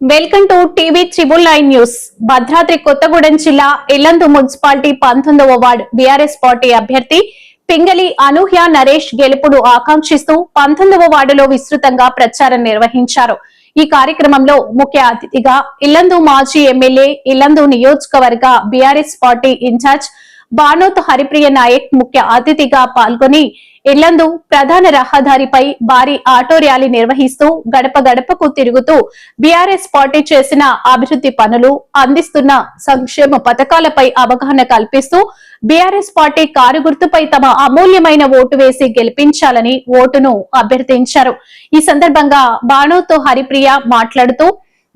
Welcome to TV triple nine news. Bhadradri Kothagudem జిల్లా Yellandu municipality పంతొమ్మిదవ ward BRS party అభ్యర్థి పింగళి అనూహ్య నరేష్ గెలుపును ఆకాంక్షిస్తూ పంతొమ్మిదవ వార్డులో విస్తృతంగా ప్రచారం నిర్వహించారు. ఈ కార్యక్రమంలో ముఖ్య అతిథిగా ఇల్లందు మాజీ ఎమ్మెల్యే ఇల్లందు నియోజకవర్గ BRS party in charge Banoth Haripriya Naik ముఖ్య అతిథిగా పాల్గొని ఇల్లందు ప్రధాన రహదారిపై భారీ ఆటో ర్యాలీ నిర్వహిస్తూ గడప గడపకు తిరుగుతూ బీఆర్ఎస్ పార్టీ చేసిన అభివృద్ధి పనులు అందిస్తున్న సంక్షేమ పథకాలపై అవగాహన కల్పిస్తూ బీఆర్ఎస్ పార్టీ కారు గుర్తుపై తమ అమూల్యమైన ఓటు వేసి గెలిపించాలని ఓటును అభ్యర్థించారు. ఈ సందర్భంగా బాణోతో హరిప్రియ మాట్లాడుతూ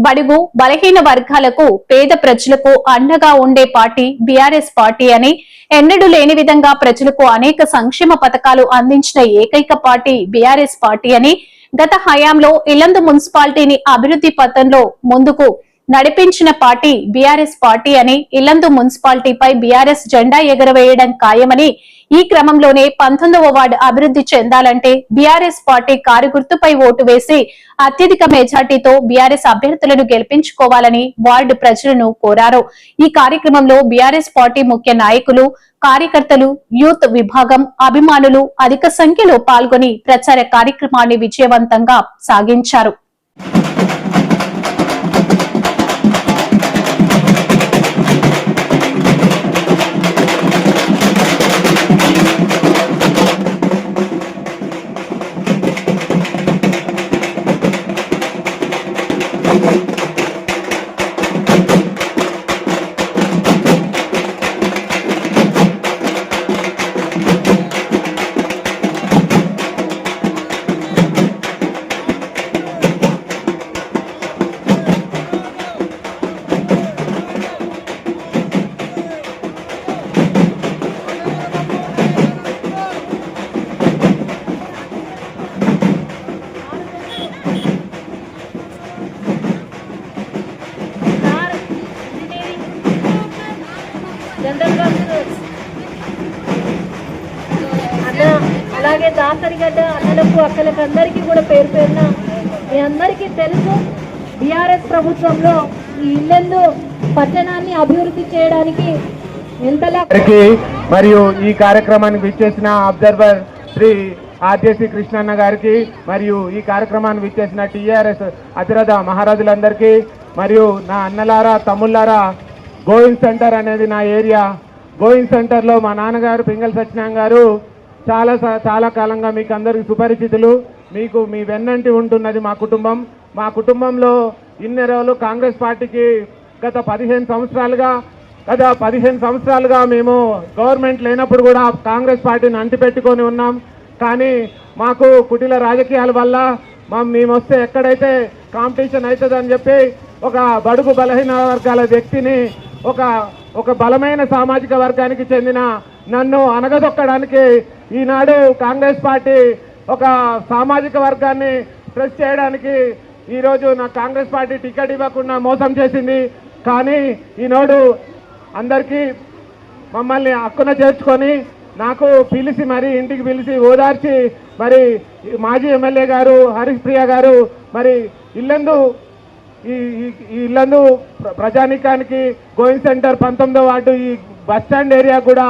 బడుగు బలహీన వర్గాలకు పేద ప్రజలకు అండగా ఉండే పార్టీ బీఆర్ఎస్ పార్టీ అని ఎన్నడూ లేని విధంగా ప్రజలకు అనేక సంక్షేమ పథకాలు అందించిన ఏకైక పార్టీ బీఆర్ఎస్ పార్టీ అని గత హయాంలో ఇల్లందు మున్సిపాలిటీని అభివృద్ధి పథంలో ముందుకు నడిపించిన పార్టీ బీఆర్ఎస్ పార్టీ అని ఇల్లందు మున్సిపాలిటీపై బీఆర్ఎస్ జెండా ఎగరవేయడం ఖాయమని ఈ క్రమంలోనే పంతొమ్మిదవ వార్డు అభివృద్ధి చెందాలంటే బీఆర్ఎస్ పార్టీ కారు గుర్తుపై ఓటు వేసి అత్యధిక మెజార్టీతో బీఆర్ఎస్ అభ్యర్థులను గెలిపించుకోవాలని వార్డు ప్రజలను కోరారు. ఈ కార్యక్రమంలో బీఆర్ఎస్ పార్టీ ముఖ్య నాయకులు కార్యకర్తలు యూత్ విభాగం అభిమానులు అధిక సంఖ్యలో పాల్గొని ప్రచార కార్యక్రమాన్ని విజయవంతంగా సాగించారు. వాళ్ళకందరికీ అందరికీ కూడా పేరు పేరున మీ అందరికీ తెలుసు బీఆర్ఎస్ ప్రభుత్వంలో ఈ ఇల్లెందు పట్టణాన్ని అభివృద్ధి చేయడానికి ఎంతలా మరియు ఈ కార్యక్రమానికి విచ్చేసిన అబ్జర్వర్ శ్రీ ఆర్జేసి కృష్ణన్న గారికి మరియు ఈ కార్యక్రమాన్ని విచ్చేసిన టీఆర్ఎస్ అతిరథ మహారాజులందరికీ మరియు నా అన్నలారా తమ్ముళ్ళారా గోయింగ్ సెంటర్ అనేది నా ఏరియా. గోయింగ్ సెంటర్లో మా నాన్నగారు పింగల్ సత్యనారాయణ గారు చాలా స- చాలా కాలంగా మీకు అందరికి సుపరిచితులు. మీకు మీ వెన్నంటి ఉంటున్నది మా కుటుంబం. మా కుటుంబంలో ఇన్ని రోజులు కాంగ్రెస్ పార్టీకి గత పదిహేను సంవత్సరాలుగా గత పదిహేను సంవత్సరాలుగా మేము గవర్నమెంట్ లేనప్పుడు కూడా కాంగ్రెస్ పార్టీని అంటిపెట్టుకొని ఉన్నాం. కానీ మాకు కుటిల రాజకీయాల వల్ల మా మేము వస్తే ఎక్కడైతే కాంపిటీషన్ అవుతుందని చెప్పి ఒక బడుగు బలహీన వర్గాల వ్యక్తిని ఒక ఒక బలమైన సామాజిక వర్గానికి చెందిన నన్ను అనగదొక్కడానికి ఈనాడు కాంగ్రెస్ పార్టీ ఒక సామాజిక వర్గాన్ని ప్రెస్ చేయడానికి ఈరోజు నా కాంగ్రెస్ పార్టీ టికెట్ ఇవ్వకుండా మోసం చేసింది. కానీ ఈనాడు అందరికీ మమ్మల్ని హక్కున చేర్చుకొని నాకు పిలిచి మరి ఇంటికి పిలిచి ఓదార్చి మరి మాజీ ఎమ్మెల్యే గారు హరిష్ప్రియ గారు మరి ఇల్లందు ఈ ఈ- ఇల్లందు ప్రజానీకానికి గోయింగ్ సెంటర్ పంతొమ్మిదో వార్డు ఈ బస్ స్టాండ్ ఏరియా కూడా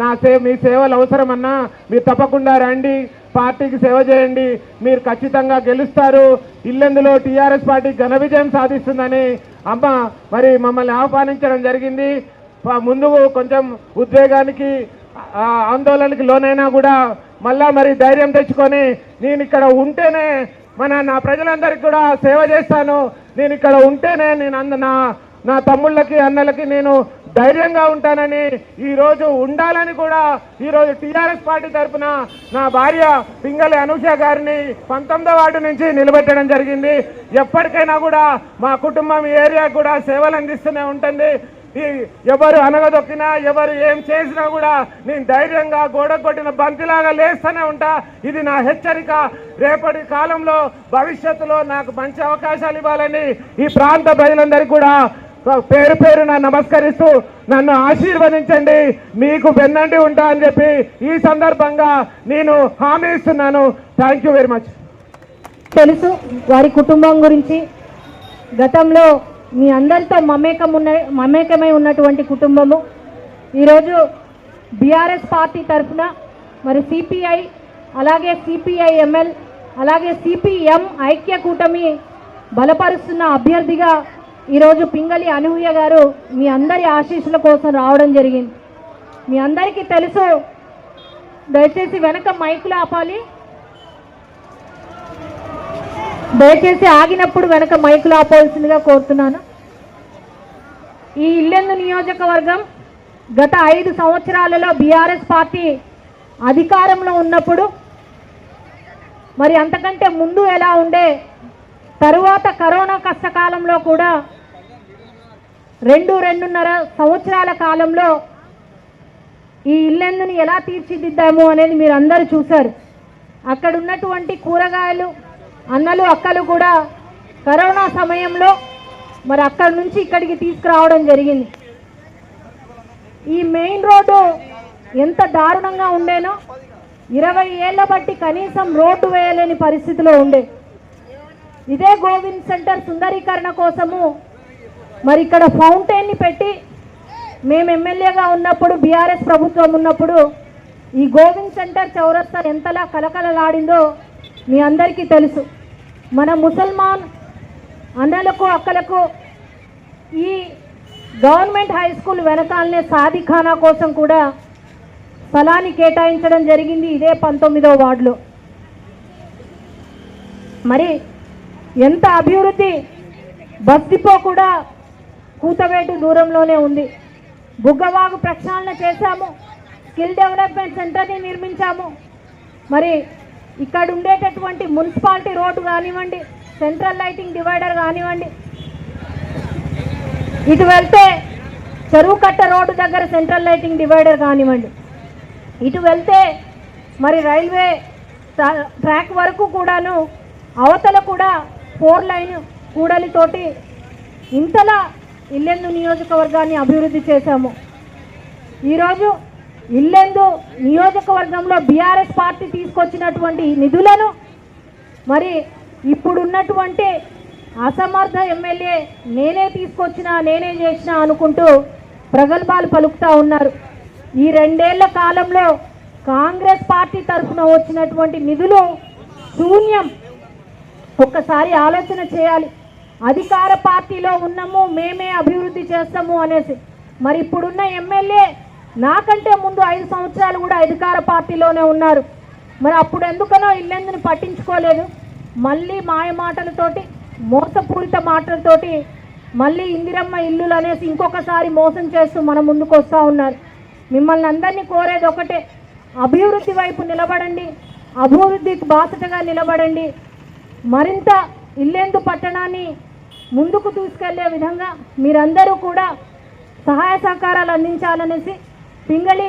నా సేవ మీ సేవలు అవసరమన్నా మీరు తప్పకుండా రండి పార్టీకి సేవ చేయండి మీరు ఖచ్చితంగా గెలుస్తారు. ఇల్లెందులో టీఆర్ఎస్ పార్టీ ఘన విజయం సాధిస్తుందని అమ్మ మరి మమ్మల్ని ఆహ్వానించడం జరిగింది. ముందు కొంచెం ఉద్వేగానికి ఆందోళనకి లోనైనా కూడా మళ్ళా మరి ధైర్యం తెచ్చుకొని నేను ఇక్కడ ఉంటేనే మన నా ప్రజలందరికీ కూడా సేవ చేస్తాను. నేను ఇక్కడ ఉంటేనే నేను అంద నా నా తమ్ముళ్ళకి అన్నలకి నేను ధైర్యంగా ఉంటానని ఈరోజు ఉండాలని కూడా ఈరోజు టీఆర్ఎస్ పార్టీ తరఫున నా భార్య పింగళి అనూష గారిని పంతొమ్మిదో వార్డు నుంచి నిలబెట్టడం జరిగింది. ఎప్పటికైనా కూడా మా కుటుంబం ఏరియా ఏరియాకు కూడా సేవలు అందిస్తూనే ఉంటుంది. ఈ ఎవరు అనగదొక్కినా ఎవరు ఏం చేసినా కూడా నేను ధైర్యంగా గోడ కొట్టిన బంతిలాగా లేస్తూనే ఉంటా. ఇది నా హెచ్చరిక. రేపటి కాలంలో భవిష్యత్తులో నాకు మంచి అవకాశాలు ఇవ్వాలని ఈ ప్రాంత ప్రజలందరికీ కూడా పేరు పేరున నమస్కరిస్తూ నన్ను ఆశీర్వదించండి. మీకు వెన్నండి ఉంటా అని చెప్పి ఈ సందర్భంగా నేను హామీ ఇస్తున్నాను. థ్యాంక్ యూ వెరీ మచ్ తెలుసు వారి కుటుంబం గురించి. గతంలో మీ అందరితో మమేకం ఉన్న మమేకమై ఉన్నటువంటి కుటుంబము. ఈరోజు బీఆర్ఎస్ పార్టీ తరఫున మరి సిపిఐ అలాగే సిపిఐఎంఎల్ అలాగే సిపిఎం ఐక్య కూటమి బలపరుస్తున్న అభ్యర్థిగా ఈరోజు పింగళి అనూహ్య గారు మీ అందరి ఆశీస్సుల కోసం రావడం జరిగింది. మీ అందరికీ తెలుసు దయచేసి వెనక మైకులు ఆపాలి. దయచేసి ఆగినప్పుడు వెనక మైకులు ఆపాల్సిందిగా కోరుతున్నాను. ఈ ఇల్లెందు నియోజకవర్గం గత ఐదు సంవత్సరాలలో బీఆర్ఎస్ పార్టీ అధికారంలో ఉన్నప్పుడు మరి అంతకంటే ముందు ఎలా ఉండే తరువాత కరోనా కష్టకాలంలో కూడా రెండు రెండున్నర సంవత్సరాల కాలంలో ఈ ఇల్లెందుని ఎలా తీర్చిదిద్దాము అనేది మీరు అందరూ చూశారు. అక్కడ ఉన్నటువంటి కూరగాయలు అన్నలు అక్కలు కూడా కరోనా సమయంలో మరి అక్కడి నుంచి ఇక్కడికి తీసుకురావడం జరిగింది. ఈ మెయిన్ రోడ్డు ఎంత దారుణంగా ఉండేనో ఇరవై ఏళ్ళ బట్టి కనీసం రోడ్డు వేయలేని పరిస్థితిలో ఉండే. ఇదే గోవింద్ సెంటర్ సుందరీకరణ కోసము మరి ఇక్కడ ఫౌంటైన్ని పెట్టి మేము ఎమ్మెల్యేగా ఉన్నప్పుడు బీఆర్ఎస్ ప్రభుత్వం ఉన్నప్పుడు ఈ గోవింద్ సెంటర్ చౌరస్తా ఎంతలా కలకలలాడిందో మీ అందరికీ తెలుసు. మన ముసల్మాన్ అన్నలకు అక్కలకు ఈ గవర్నమెంట్ హై స్కూల్ వెనకాలనే సాదిఖానా కోసం కూడా స్థలాన్ని కేటాయించడం జరిగింది ఇదే పంతొమ్మిదో వార్డులో. మరి ఎంత అభివృద్ధి బస్ డిపో కూడా కూతవేటు దూరంలోనే ఉంది. బుగ్గవాగు ప్రక్షాళన చేశాము. స్కిల్ డెవలప్మెంట్ సెంటర్ని నిర్మించాము. మరి ఇక్కడ ఉండేటటువంటి మున్సిపాలిటీ రోడ్డు కానివ్వండి సెంట్రల్ లైటింగ్ డివైడర్ కానివ్వండి ఇటు వెళ్తే చెరువు కట్ట రోడ్డు దగ్గర సెంట్రల్ లైటింగ్ డివైడర్ కానివ్వండి ఇటు వెళ్తే మరి రైల్వే ట్రా- ట్రాక్ వరకు కూడాను అవతల కూడా ఫోర్ లైన్ కూడలితోటి ఇంతలా ఇల్లెందు నియోజకవర్గాన్ని అభివృద్ధి చేశాము. ఈరోజు ఇల్లెందు నియోజకవర్గంలో బీఆర్ఎస్ పార్టీ తీసుకొచ్చినటువంటి నిధులను మరి ఇప్పుడున్నటువంటి అసమర్థ ఎమ్మెల్యే నేనే తీసుకొచ్చినా నేనే చేసినా అనుకుంటూ ప్రగల్భాలు పలుకుతా ఉన్నారు. ఈ రెండేళ్ళ కాలంలో కాంగ్రెస్ పార్టీ తరఫున వచ్చినటువంటి నిధులు శూన్యం. ఒక్కసారి ఆలోచన చేయాలి. అధికార పార్టీలో ఉన్నాము మేమే అభివృద్ధి చేస్తాము అనేసి. మరి ఇప్పుడున్న ఎమ్మెల్యే నాకంటే ముందు ఐదు సంవత్సరాలు కూడా అధికార పార్టీలోనే ఉన్నారు. మరి అప్పుడు ఎందుకనో ఇల్లెందుని పట్టించుకోలేదు. మళ్ళీ మాయ మాటలతోటి మోసపూరిత మాటలతోటి మళ్ళీ ఇందిరమ్మ ఇల్లులు అనేసి ఇంకొకసారి మోసం చేస్తూ మన ముందుకు వస్తూ ఉన్నారు. మిమ్మల్ని అందరినీ కోరేది ఒకటే అభివృద్ధి వైపు నిలబడండి అభివృద్ధికి బాసటగా నిలబడండి. మరింత ఇల్లెందు పట్టణాన్ని ముందుకు తీసుకెళ్ళే విధంగా మీరందరూ కూడా సహాయ సహకారాలు అందించాలనేసి పింగళి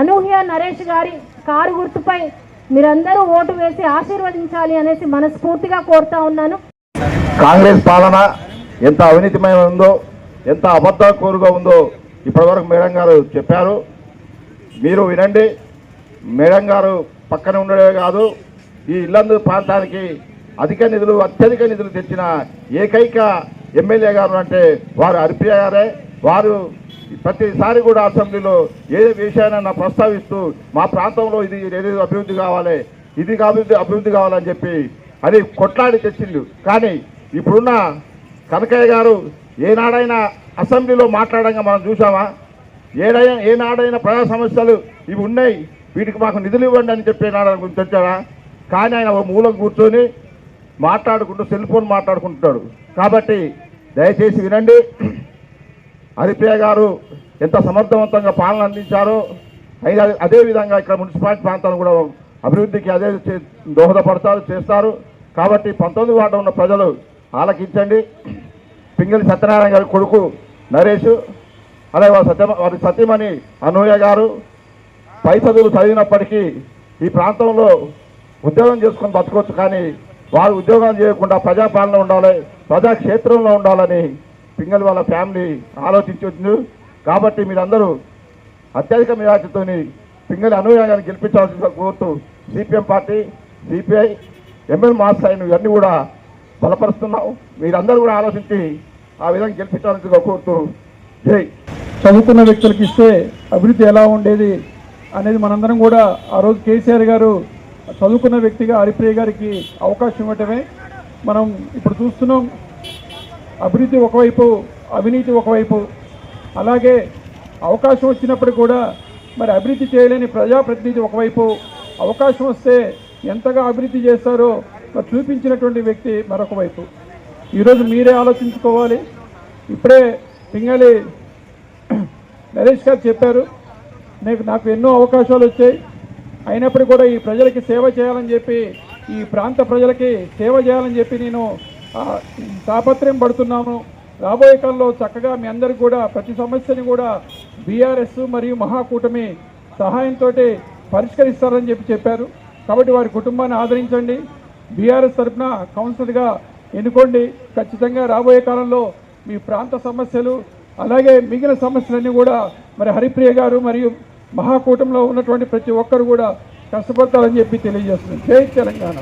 అనూహ్య నరేష్ గారి కారు గుర్తుపై మీరందరూ ఓటు వేసి ఆశీర్వదించాలి అనేసి మనస్ఫూర్తిగా కోరుతా ఉన్నాను. కాంగ్రెస్ పాలన ఎంత అవినీతిమైన ఉందో ఎంత అబద్ధకూరుగా ఉందో ఇప్పటివరకు మేడం గారు చెప్పారు. మీరు వినండి. మేడం గారు పక్కన ఉండడమే కాదు ఈ ఇల్లందు ప్రాంతానికి అధిక నిధులు అత్యధిక నిధులు తెచ్చిన ఏకైక ఎమ్మెల్యే గారు అంటే వారు హరిప్రియ గారే. వారు ప్రతిసారి కూడా అసెంబ్లీలో ఏ విషయాన్ని ప్రస్తావిస్తూ మా ప్రాంతంలో ఇది ఏది అభివృద్ధి కావాలి ఇది అభివృద్ధి అభివృద్ధి కావాలని చెప్పి అది కొట్లాడి తెచ్చిండు. కానీ ఇప్పుడున్న కనకయ్య గారు ఏనాడైనా అసెంబ్లీలో మాట్లాడంగా మనం చూసామా ఏడైనా ఏనాడైనా ప్రజా సమస్యలు ఇవి ఉన్నాయి. వీటికి మాకు నిధులు ఇవ్వండి అని చెప్పి నాడు గురించి కానీ ఆయన ఒక మూలం కూర్చొని మాట్లాడుకుంటూ సెల్ ఫోన్ మాట్లాడుకుంటున్నాడు. కాబట్టి దయచేసి వినండి. హరిప్రియ గారు ఎంత సమర్థవంతంగా పాలన అందించారో అయినా అదే విధంగా ఇక్కడ మున్సిపాలిటీ ప్రాంతాలు కూడా అభివృద్ధికి అదే దోహదపడతారు చేస్తారు. కాబట్టి పంతొమ్మిది వార్డు ఉన్న ప్రజలు ఆలకించండి. పింగళి సత్యనారాయణ గారి కొడుకు నరేష్ అలాగే వారి సత్య వారి సత్యమణి అనూయ గారు పై చదువులు చదివినప్పటికీ ఈ ప్రాంతంలో ఉద్యోగం చేసుకొని బతకొచ్చు కానీ వారు ఉద్యోగం చేయకుండా ప్రజాపాలన ఉండాలి ప్రజాక్షేత్రంలో ఉండాలని పింగల్ వాళ్ళ ఫ్యామిలీ ఆలోచించవచ్చు కాబట్టి మీరందరూ అత్యధిక మెజార్టీతోని పింగళి అనుయాగాన్ని గెలిపించాల్సిన గెలిపించాల్సిందిగా కోరుతూ CPM party CPI ML mass ఇవన్నీ కూడా బలపరుస్తున్నాం. మీరందరూ కూడా ఆలోచించి ఆ విధంగా గెలిపించాలని కోరుతూ జై. చదువుకున్న వ్యక్తులకు ఇస్తే అభివృద్ధి ఎలా ఉండేది అనేది మనందరం కూడా ఆ రోజు కేసీఆర్ గారు చదువుకున్న వ్యక్తిగా హరిప్రియ గారికి అవకాశం ఇవ్వటమే. మనం ఇప్పుడు చూస్తున్నాం అభివృద్ధి ఒకవైపు అవినీతి ఒకవైపు. అలాగే అవకాశం వచ్చినప్పుడు కూడా మరి అభివృద్ధి చేయలేని ప్రజాప్రతినిధి ఒకవైపు అవకాశం వస్తే ఎంతగా అభివృద్ధి చేస్తారో మరి చూపించినటువంటి వ్యక్తి మరొక వైపు. ఈరోజు మీరే ఆలోచించుకోవాలి. ఇప్పుడే పింగళి నరేష్ గారు చెప్పారు నాకు నాకు ఎన్నో అవకాశాలు వచ్చాయి. అయినప్పటికీ కూడా ఈ ప్రజలకి సేవ చేయాలని చెప్పి ఈ ప్రాంత ప్రజలకి సేవ చేయాలని చెప్పి నేను తాపత్రయం పడుతున్నాను. రాబోయే కాలంలో చక్కగా మీ అందరికి కూడా ప్రతి సమస్యని కూడా బీఆర్ఎస్ మరియు మహాకూటమి సహాయంతో పరిష్కరిస్తారని చెప్పి చెప్పారు. కాబట్టి వారి కుటుంబాన్ని ఆదరించండి. బీఆర్ఎస్ తరఫున కౌన్సిలర్గా ఎన్నుకోండి. ఖచ్చితంగా రాబోయే కాలంలో మీ ప్రాంత సమస్యలు అలాగే మిగిలిన సమస్యలన్నీ కూడా మరి హరిప్రియ గారు మరియు మహాకూటంలో ఉన్నటువంటి ప్రతి ఒక్కరు కూడా కష్టపడతారని చెప్పి తెలియజేస్తుంది జై తెలంగాణ.